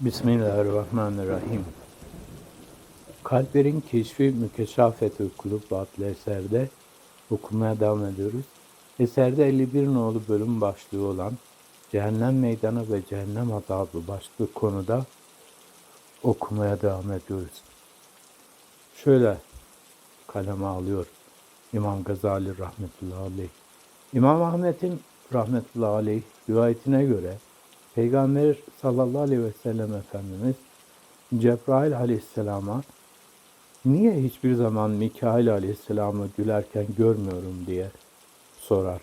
Bismillahirrahmanirrahim. Kalplerin Keşfi Mükeşafetü Kulub adlı eserde okumaya devam ediyoruz. Eserde 51 nolu bölüm başlığı olan Cehennem Meydanı ve Cehennem Azabı başlığı konuda okumaya devam ediyoruz. Şöyle kaleme alıyor İmam Gazali rahmetullahi aleyh. İmam Ahmet'in rahmetullahi aleyh rivayetine göre Peygamber sallallahu aleyhi ve sellem Efendimiz Cebrail aleyhisselama niye hiçbir zaman Mikail aleyhisselamı gülerken görmüyorum diye sorar.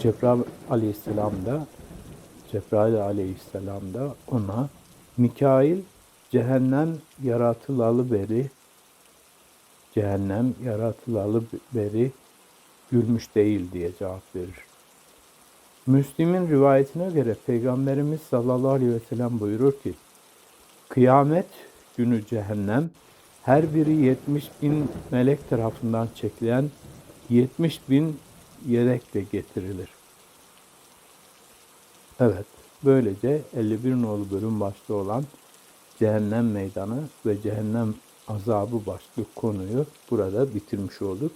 Cebrail aleyhisselam da Cebrail aleyhisselam da ona Mikail cehennem yaratılalı beri cehennem yaratılalı beri gülmüş değil diye cevap verir. Müslim'in rivayetine göre Peygamberimiz sallallahu aleyhi ve sellem buyurur ki, Kıyamet günü cehennem her biri 70 bin melek tarafından çekilen 70 bin yelekle getirilir. Evet, böylece 51 nolu bölüm başlığı olan cehennem meydanı ve cehennem azabı başlı konuyu burada bitirmiş olduk.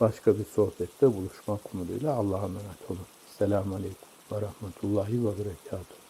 Başka bir sohbette buluşmak umuduyla Allah'a emanet olun. Selamun Aleyküm ve Rahmetullahi ve Berekatuhu.